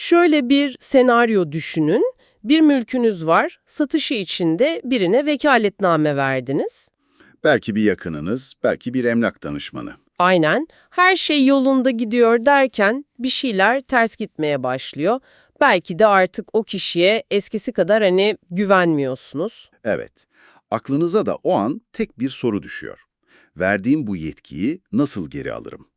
Şöyle bir senaryo düşünün. Bir mülkünüz var, satışı için de birine vekaletname verdiniz. Belki bir yakınınız, belki bir emlak danışmanı. Aynen, her şey yolunda gidiyor derken bir şeyler ters gitmeye başlıyor. Belki de artık o kişiye eskisi kadar hani güvenmiyorsunuz. Evet, aklınıza da o an tek bir soru düşüyor. Verdiğim bu yetkiyi nasıl geri alırım?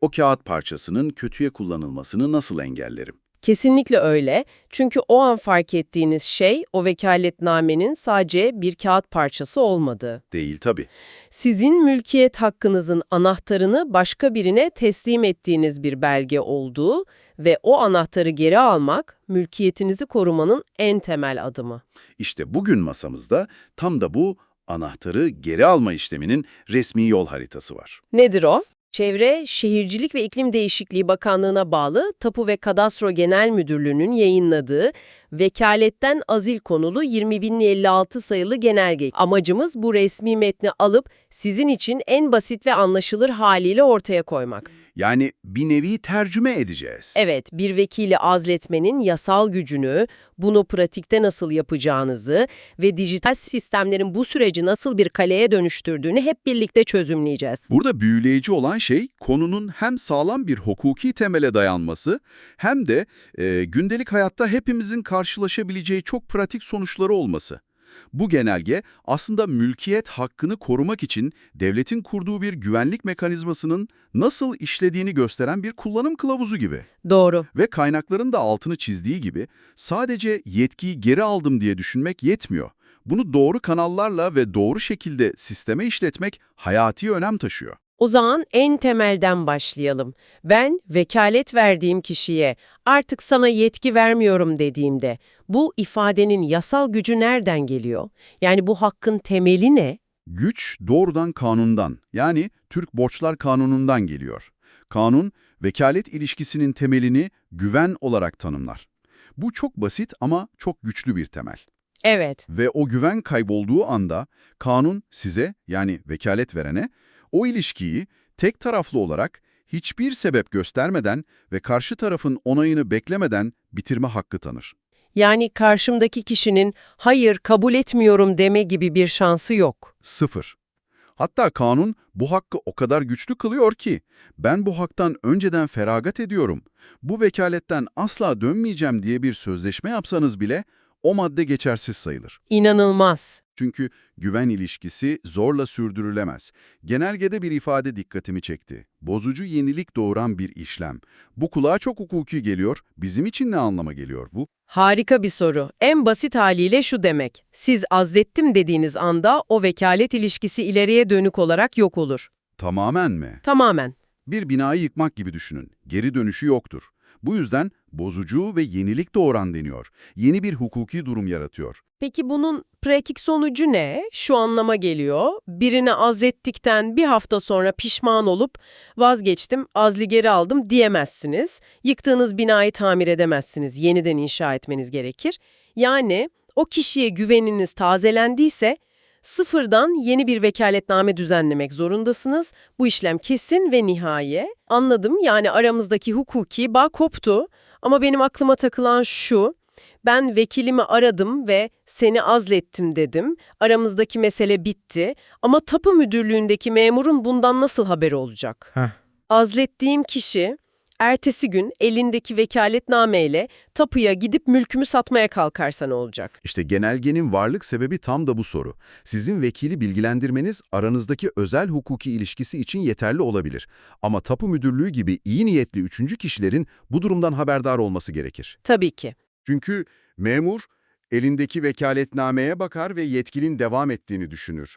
O kağıt parçasının kötüye kullanılmasını nasıl engellerim? Kesinlikle öyle. Çünkü o an fark ettiğiniz şey o vekaletnamenin sadece bir kağıt parçası olmadığı. Değil tabii. Sizin mülkiyet hakkınızın anahtarını başka birine teslim ettiğiniz bir belge olduğu ve o anahtarı geri almak mülkiyetinizi korumanın en temel adımı. İşte bugün masamızda tam da bu anahtarı geri alma işleminin resmi yol haritası var. Nedir o? Çevre, Şehircilik ve İklim Değişikliği Bakanlığı'na bağlı Tapu ve Kadastro Genel Müdürlüğü'nün yayınladığı Vekaletten Azil konulu 20.056 sayılı genelge. Amacımız bu resmi metni alıp sizin için en basit ve anlaşılır haliyle ortaya koymak. Yani bir nevi tercüme edeceğiz. Evet, bir vekili azletmenin yasal gücünü, bunu pratikte nasıl yapacağınızı ve dijital sistemlerin bu süreci nasıl bir kaleye dönüştürdüğünü hep birlikte çözümleyeceğiz. Burada büyüleyici olan şey konunun hem sağlam bir hukuki temele dayanması hem de e, gündelik hayatta hepimizin karşılaşabileceği çok pratik sonuçları olması. Bu genelge aslında mülkiyet hakkını korumak için devletin kurduğu bir güvenlik mekanizmasının nasıl işlediğini gösteren bir kullanım kılavuzu gibi. Doğru. Ve kaynakların da altını çizdiği gibi sadece yetkiyi geri aldım diye düşünmek yetmiyor. Bunu doğru kanallarla ve doğru şekilde sisteme işletmek hayati önem taşıyor. O zaman en temelden başlayalım. Ben vekalet verdiğim kişiye artık sana yetki vermiyorum dediğimde bu ifadenin yasal gücü nereden geliyor? Yani bu hakkın temeli ne? Güç doğrudan kanundan yani Türk Borçlar Kanunu'ndan geliyor. Kanun, vekalet ilişkisinin temelini güven olarak tanımlar. Bu çok basit ama çok güçlü bir temel. Evet, Ve o güven kaybolduğu anda kanun size yani vekalet verene o ilişkiyi tek taraflı olarak hiçbir sebep göstermeden ve karşı tarafın onayını beklemeden bitirme hakkı tanır. yani karşımdaki kişinin hayır kabul etmiyorum deme gibi bir şansı yok. Sıfır. Hatta kanun bu hakkı o kadar güçlü kılıyor ki ben bu haktan önceden feragat ediyorum. Bu vekaletten asla dönmeyeceğim diye bir sözleşme yapsanız bile o madde geçersiz sayılır. İnanılmaz. Çünkü güven ilişkisi zorla sürdürülemez. Genelgede bir ifade dikkatimi çekti. Bozucu yenilik doğuran bir işlem. Bu kulağa çok hukuki geliyor. Bizim için ne anlama geliyor bu? Harika bir soru. En basit haliyle şu demek. Siz azlettim dediğiniz anda o vekalet ilişkisi ileriye dönük olarak yok olur. Tamamen mi? Tamamen. Bir binayı yıkmak gibi düşünün. Geri dönüşü yoktur. Bu yüzden bozucu ve yenilik doğuran deniyor. Yeni bir hukuki durum yaratıyor. Peki bunun pratik sonucu ne? Şu anlama geliyor. Birine azlettikten bir hafta sonra pişman olup vazgeçtim, azli geri aldım diyemezsiniz. Yıktığınız binayı tamir edemezsiniz. Yeniden inşa etmeniz gerekir. Yani o kişiye güveniniz tazelendiyse sıfırdan yeni bir vekaletname düzenlemek zorundasınız. Bu işlem kesin ve nihai. Anladım yani aramızdaki hukuki bağ koptu. Ama benim aklıma takılan şu, ben vekilimi aradım ve seni azlettim dedim. Aramızdaki mesele bitti ama tapu müdürlüğündeki memurun bundan nasıl haberi olacak? Heh. Azlettiğim kişi ertesi gün elindeki vekaletnameyle tapuya gidip mülkümü satmaya kalkarsa ne olacak? İşte genelgenin varlık sebebi tam da bu soru. Sizin vekili bilgilendirmeniz aranızdaki özel hukuki ilişkisi için yeterli olabilir. Ama tapu müdürlüğü gibi iyi niyetli üçüncü kişilerin bu durumdan haberdar olması gerekir. Tabii ki. Çünkü memur elindeki vekaletnameye bakar ve yetkinin devam ettiğini düşünür.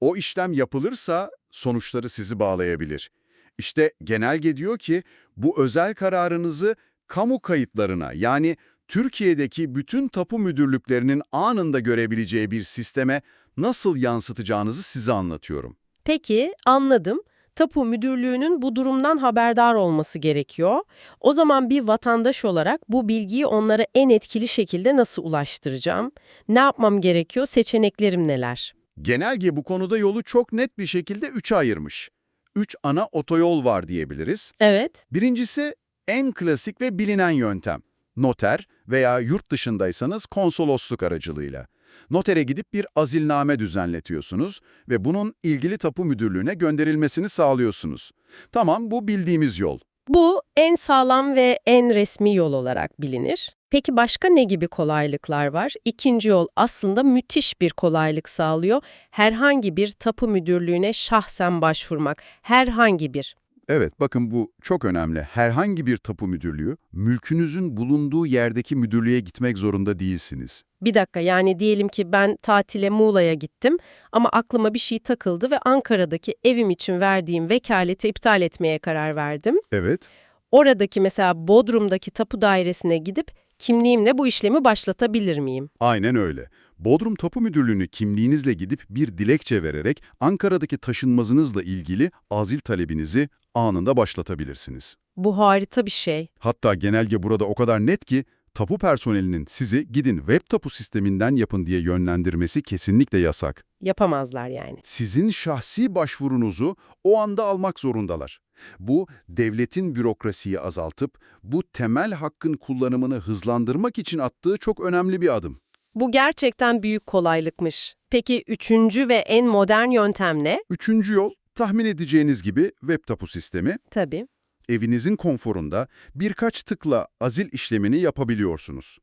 O işlem yapılırsa sonuçları sizi bağlayabilir. İşte genelge diyor ki bu özel kararınızı kamu kayıtlarına yani Türkiye'deki bütün tapu müdürlüklerinin anında görebileceği bir sisteme nasıl yansıtacağınızı size anlatıyorum. Peki, anladım. Tapu müdürlüğünün bu durumdan haberdar olması gerekiyor. O zaman bir vatandaş olarak bu bilgiyi onlara en etkili şekilde nasıl ulaştıracağım? Ne yapmam gerekiyor? Seçeneklerim neler? Genelge bu konuda yolu çok net bir şekilde üçe ayırmış. Üç ana otoyol var diyebiliriz. Evet. Birincisi en klasik ve bilinen yöntem. Noter veya yurt dışındaysanız konsolosluk aracılığıyla. Notere gidip bir azilname düzenletiyorsunuz ve bunun ilgili tapu müdürlüğüne gönderilmesini sağlıyorsunuz. Tamam bu bildiğimiz yol. Bu en sağlam ve en resmi yol olarak bilinir. Peki başka ne gibi kolaylıklar var? İkinci yol aslında müthiş bir kolaylık sağlıyor. Herhangi bir tapu müdürlüğüne şahsen başvurmak. Herhangi bir. Evet bakın bu çok önemli. Herhangi bir tapu müdürlüğü, mülkünüzün bulunduğu yerdeki müdürlüğe gitmek zorunda değilsiniz. Bir dakika yani diyelim ki ben tatile Muğla'ya gittim ama aklıma bir şey takıldı ve Ankara'daki evim için verdiğim vekaleti iptal etmeye karar verdim. Evet. Oradaki mesela Bodrum'daki tapu dairesine gidip kimliğimle bu işlemi başlatabilir miyim? Aynen öyle. Bodrum Tapu Müdürlüğü'nü kimliğinizle gidip bir dilekçe vererek Ankara'daki taşınmazınızla ilgili azil talebinizi anında başlatabilirsiniz. Bu harika bir şey. Hatta genelge burada o kadar net ki tapu personelinin sizi gidin web tapu sisteminden yapın diye yönlendirmesi kesinlikle yasak. Yapamazlar yani. Sizin şahsi başvurunuzu o anda almak zorundalar. Bu, devletin bürokrasiyi azaltıp bu temel hakkın kullanımını hızlandırmak için attığı çok önemli bir adım. Bu gerçekten büyük kolaylıkmış. Peki üçüncü ve en modern yöntem ne? Üçüncü yol, tahmin edeceğiniz gibi web tapu sistemi. Tabii. Evinizin konforunda birkaç tıkla azil işlemini yapabiliyorsunuz.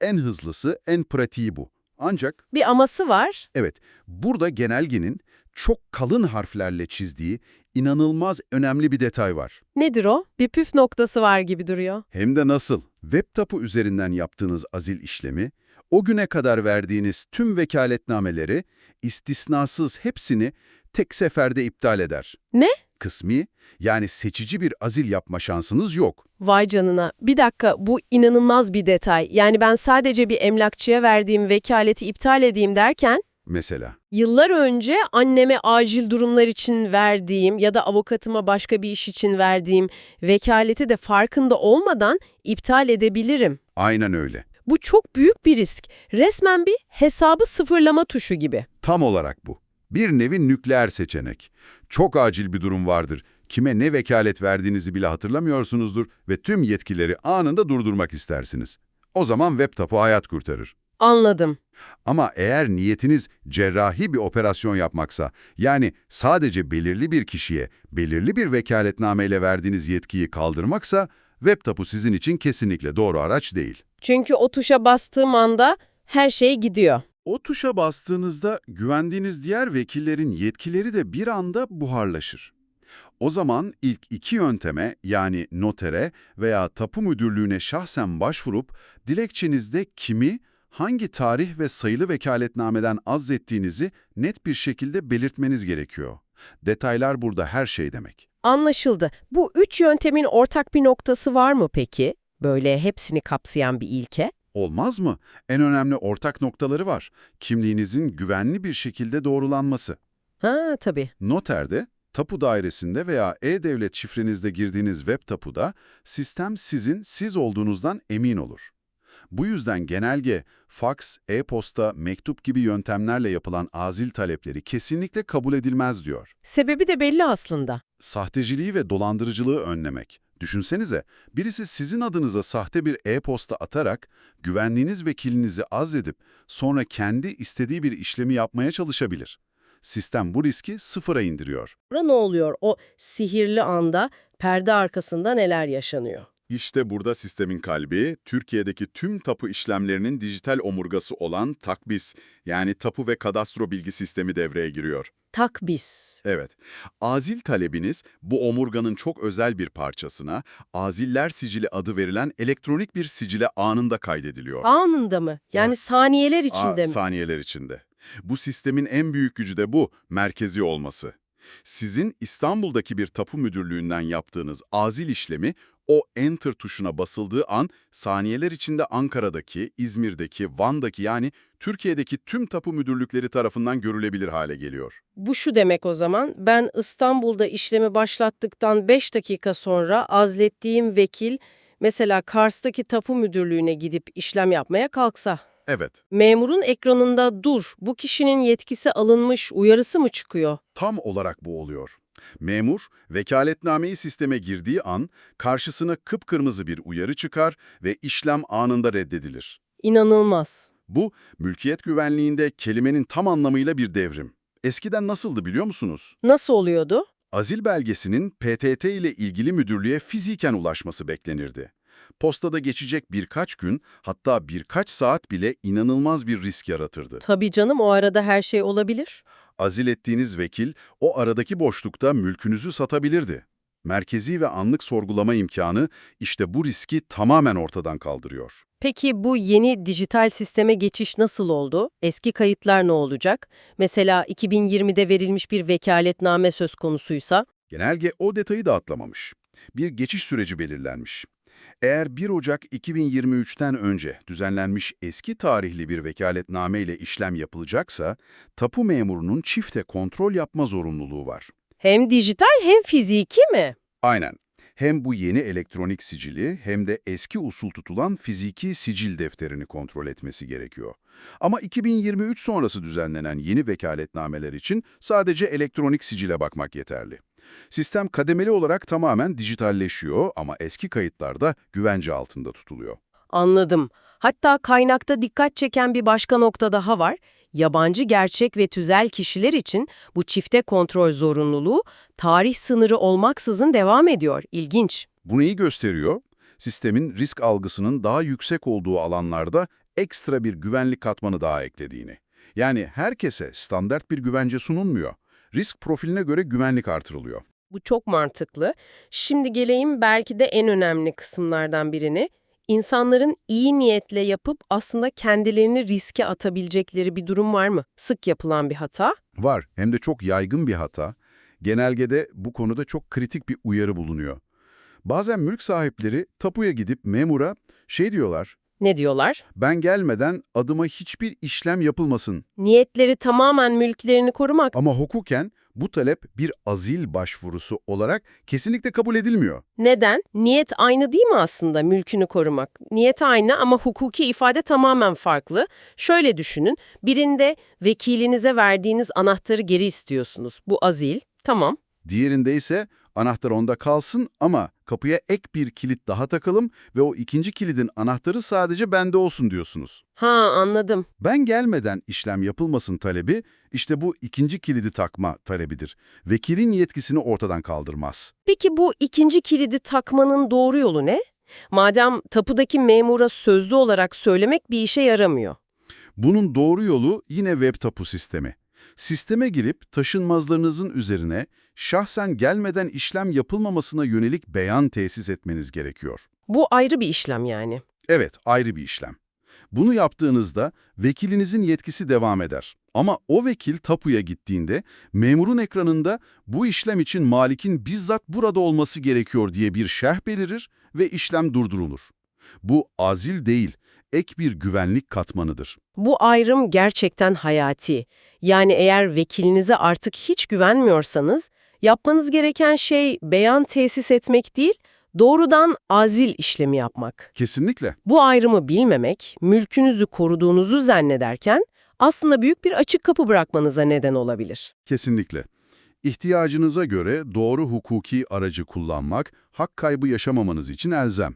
En hızlısı, en pratiği bu. Ancak Bir aması var. evet, burada genelgenin çok kalın harflerle çizdiği inanılmaz önemli bir detay var. Nedir o? Bir püf noktası var gibi duruyor. Hem de nasıl? Web tapu üzerinden yaptığınız azil işlemi, o güne kadar verdiğiniz tüm vekaletnameleri, istisnasız hepsini tek seferde iptal eder. Ne? Kısmi, yani seçici bir azil yapma şansınız yok. Vay canına. Bir dakika bu inanılmaz bir detay. Yani ben sadece bir emlakçıya verdiğim vekaleti iptal edeyim derken Mesela. Yıllar önce anneme acil durumlar için verdiğim ya da avukatıma başka bir iş için verdiğim vekaleti de farkında olmadan iptal edebilirim. Aynen öyle. Bu çok büyük bir risk. Resmen bir hesabı sıfırlama tuşu gibi. Tam olarak bu. Bir nevi nükleer seçenek. Çok acil bir durum vardır. Kime ne vekalet verdiğinizi bile hatırlamıyorsunuzdur ve tüm yetkileri anında durdurmak istersiniz. O zaman web tapu hayat kurtarır. Anladım. Ama eğer niyetiniz cerrahi bir operasyon yapmaksa, yani sadece belirli bir kişiye, belirli bir vekaletnameyle verdiğiniz yetkiyi kaldırmaksa, web tapu sizin için kesinlikle doğru araç değil. Çünkü o tuşa bastığım anda her şey gidiyor. O tuşa bastığınızda güvendiğiniz diğer vekillerin yetkileri de bir anda buharlaşır. O zaman ilk iki yönteme yani notere veya tapu müdürlüğüne şahsen başvurup dilekçenizde kimi, hangi tarih ve sayılı vekaletnameden azlettiğinizi net bir şekilde belirtmeniz gerekiyor. Detaylar burada her şey demek. Anlaşıldı. Bu üç yöntemin ortak bir noktası var mı peki? Böyle hepsini kapsayan bir ilke? Olmaz mı? En önemli ortak noktaları var. Kimliğinizin güvenli bir şekilde doğrulanması. Ha tabii. Noterde, tapu dairesinde veya e-devlet şifrenizde girdiğiniz web tapuda sistem sizin siz olduğunuzdan emin olur. Bu yüzden genelge, fax, e-posta, mektup gibi yöntemlerle yapılan azil talepleri kesinlikle kabul edilmez diyor. Sebebi de belli aslında. Sahteciliği ve dolandırıcılığı önlemek. Düşünsenize, birisi sizin adınıza sahte bir e-posta atarak güvenliğiniz vekilinizi azledip sonra kendi istediği bir işlemi yapmaya çalışabilir. Sistem bu riski sıfıra indiriyor. Burada ne oluyor? O sihirli anda perde arkasında neler yaşanıyor? İşte burada sistemin kalbi, Türkiye'deki tüm tapu işlemlerinin dijital omurgası olan TAKBİS, yani Tapu ve Kadastro Bilgi Sistemi devreye giriyor. Takbis. Evet, azil talebiniz bu omurganın çok özel bir parçasına, aziller sicili adı verilen elektronik bir sicile anında kaydediliyor. Anında mı? Yani saniyeler içinde Aa, mi? Saniyeler içinde. Bu sistemin en büyük gücü de bu, merkezi olması. Sizin İstanbul'daki bir tapu müdürlüğünden yaptığınız azil işlemi o enter tuşuna basıldığı an saniyeler içinde Ankara'daki, İzmir'deki, Van'daki yani Türkiye'deki tüm tapu müdürlükleri tarafından görülebilir hale geliyor. Bu şu demek o zaman, ben İstanbul'da işlemi başlattıktan 5 dakika sonra azlettiğim vekil mesela Kars'taki tapu müdürlüğüne gidip işlem yapmaya kalksa, Evet, memurun ekranında dur, bu kişinin yetkisi alınmış uyarısı mı çıkıyor? tam olarak bu oluyor. Memur, vekaletnameyi sisteme girdiği an karşısına kıpkırmızı bir uyarı çıkar ve işlem anında reddedilir. İnanılmaz. Bu, mülkiyet güvenliğinde kelimenin tam anlamıyla bir devrim. Eskiden nasıldı biliyor musunuz? Nasıl oluyordu? Azil belgesinin PTT ile ilgili müdürlüğe fiziken ulaşması beklenirdi. Postada geçecek birkaç gün, hatta birkaç saat bile inanılmaz bir risk yaratırdı. Tabii canım o arada her şey olabilir. Azil ettiğiniz vekil, o aradaki boşlukta mülkünüzü satabilirdi. Merkezi ve anlık sorgulama imkanı işte bu riski tamamen ortadan kaldırıyor. Peki bu yeni dijital sisteme geçiş nasıl oldu? Eski kayıtlar ne olacak? Mesela 2020'de verilmiş bir vekaletname söz konusuysa? Genelge o detayı da atlamamış. Bir geçiş süreci belirlenmiş. Eğer 1 Ocak 2023'ten önce düzenlenmiş eski tarihli bir vekaletname ile işlem yapılacaksa, tapu memurunun çifte kontrol yapma zorunluluğu var. Hem dijital hem fiziki mi? Aynen. Hem bu yeni elektronik sicili hem de eski usul tutulan fiziki sicil defterini kontrol etmesi gerekiyor. Ama 2023 sonrası düzenlenen yeni vekaletnameler için sadece elektronik sicile bakmak yeterli. Sistem kademeli olarak tamamen dijitalleşiyor ama eski kayıtlarda güvence altında tutuluyor. Anladım. Hatta kaynakta dikkat çeken bir başka nokta daha var. Yabancı gerçek ve tüzel kişiler için bu çifte kontrol zorunluluğu tarih sınırı olmaksızın devam ediyor. İlginç. Bunu iyi gösteriyor. Sistemin risk algısının daha yüksek olduğu alanlarda ekstra bir güvenlik katmanı daha eklediğini. Yani herkese standart bir güvence sunulmuyor. Risk profiline göre güvenlik artırılıyor. Bu çok mantıklı. Şimdi geleyim belki de en önemli kısımlardan birini. İnsanların iyi niyetle yapıp aslında kendilerini riske atabilecekleri bir durum var mı? Sık yapılan bir hata. Var, hem de çok yaygın bir hata. Genelgede bu konuda çok kritik bir uyarı bulunuyor. Bazen mülk sahipleri tapuya gidip memura şey diyorlar, Ne diyorlar? ben gelmeden adıma hiçbir işlem yapılmasın. Niyetleri tamamen mülklerini korumak. Ama hukuken bu talep bir azil başvurusu olarak kesinlikle kabul edilmiyor. Neden? Niyet aynı değil mi aslında mülkünü korumak? Niyet aynı ama hukuki ifade tamamen farklı. Şöyle düşünün, birinde vekilinize verdiğiniz anahtarı geri istiyorsunuz. Bu azil, tamam. Diğerinde ise anahtar onda kalsın ama kapıya ek bir kilit daha takalım ve o ikinci kilidin anahtarı sadece bende olsun diyorsunuz. Ha anladım. Ben gelmeden işlem yapılmasın talebi, işte bu ikinci kilidi takma talebidir. Vekilin yetkisini ortadan kaldırmaz. Peki bu ikinci kilidi takmanın doğru yolu ne? Madem tapudaki memura sözlü olarak söylemek bir işe yaramıyor. Bunun doğru yolu yine web tapu sistemi. Sisteme girip taşınmazlarınızın üzerine şahsen gelmeden işlem yapılmamasına yönelik beyan tesis etmeniz gerekiyor. Bu ayrı bir işlem yani. Evet, ayrı bir işlem. Bunu yaptığınızda vekilinizin yetkisi devam eder. Ama o vekil tapuya gittiğinde memurun ekranında bu işlem için malikin bizzat burada olması gerekiyor diye bir şerh belirir ve işlem durdurulur. Bu azil değil, ek bir güvenlik katmanıdır. Bu ayrım gerçekten hayati. Yani eğer vekilinize artık hiç güvenmiyorsanız, yapmanız gereken şey beyan tesis etmek değil, doğrudan azil işlemi yapmak. Kesinlikle. Bu ayrımı bilmemek, mülkünüzü koruduğunuzu zannederken aslında büyük bir açık kapı bırakmanıza neden olabilir. Kesinlikle. İhtiyacınıza göre doğru hukuki aracı kullanmak, hak kaybı yaşamamanız için elzem.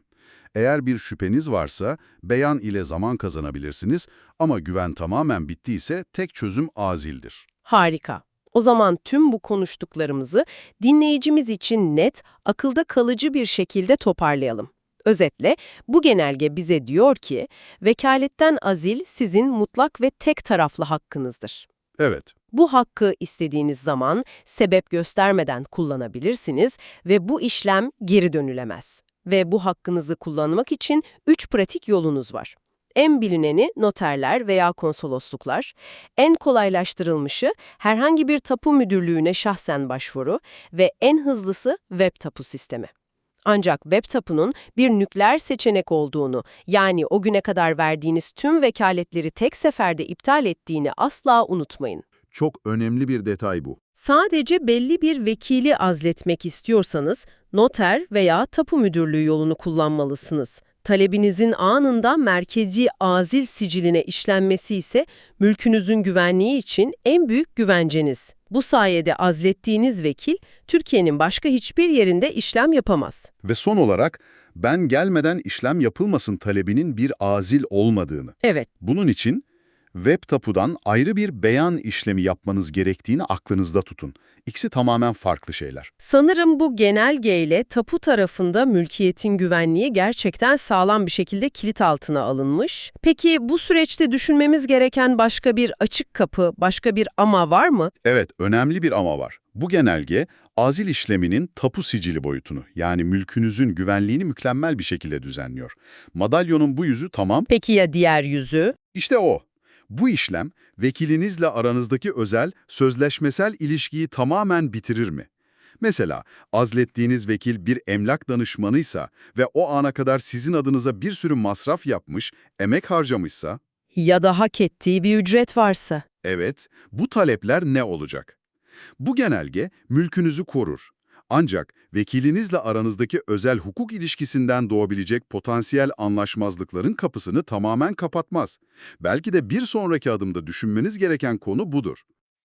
Eğer bir şüpheniz varsa beyan ile zaman kazanabilirsiniz ama güven tamamen bittiyse tek çözüm azildir. Harika. O zaman tüm bu konuştuklarımızı dinleyicimiz için net, akılda kalıcı bir şekilde toparlayalım. Özetle bu genelge bize diyor ki, vekaletten azil sizin mutlak ve tek taraflı hakkınızdır. Evet, Bu hakkı istediğiniz zaman sebep göstermeden kullanabilirsiniz ve bu işlem geri dönülemez. Ve bu hakkınızı kullanmak için üç pratik yolunuz var. En bilineni noterler veya konsolosluklar, en kolaylaştırılmışı herhangi bir tapu müdürlüğüne şahsen başvuru ve en hızlısı web tapu sistemi. Ancak web tapunun bir nükleer seçenek olduğunu, yani o güne kadar verdiğiniz tüm vekaletleri tek seferde iptal ettiğini asla unutmayın. çok önemli bir detay bu. Sadece belli bir vekili azletmek istiyorsanız noter veya tapu müdürlüğü yolunu kullanmalısınız. Talebinizin anında merkezi azil siciline işlenmesi ise mülkünüzün güvenliği için en büyük güvenceniz. Bu sayede azlettiğiniz vekil Türkiye'nin başka hiçbir yerinde işlem yapamaz. Ve son olarak ben gelmeden işlem yapılmasın talebinin bir azil olmadığını. Evet, Bunun için web tapudan ayrı bir beyan işlemi yapmanız gerektiğini aklınızda tutun. İkisi tamamen farklı şeyler. sanırım bu genelgeyle tapu tarafında mülkiyetin güvenliği gerçekten sağlam bir şekilde kilit altına alınmış. Peki bu süreçte düşünmemiz gereken başka bir açık kapı, başka bir ama var mı? Evet, önemli bir ama var. Bu genelge, azil işleminin tapu sicili boyutunu, yani mülkünüzün güvenliğini mükemmel bir şekilde düzenliyor. Madalyonun bu yüzü tamam, Peki ya diğer yüzü? işte o. Bu işlem, vekilinizle aranızdaki özel, sözleşmesel ilişkiyi tamamen bitirir mi? Mesela azlettiğiniz vekil bir emlak danışmanıysa ve o ana kadar sizin adınıza bir sürü masraf yapmış, emek harcamışsa, Ya da hak ettiği bir ücret varsa? Evet, bu talepler ne olacak? Bu genelge mülkünüzü korur. Ancak vekilinizle aranızdaki özel hukuk ilişkisinden doğabilecek potansiyel anlaşmazlıkların kapısını tamamen kapatmaz. Belki de bir sonraki adımda düşünmeniz gereken konu budur.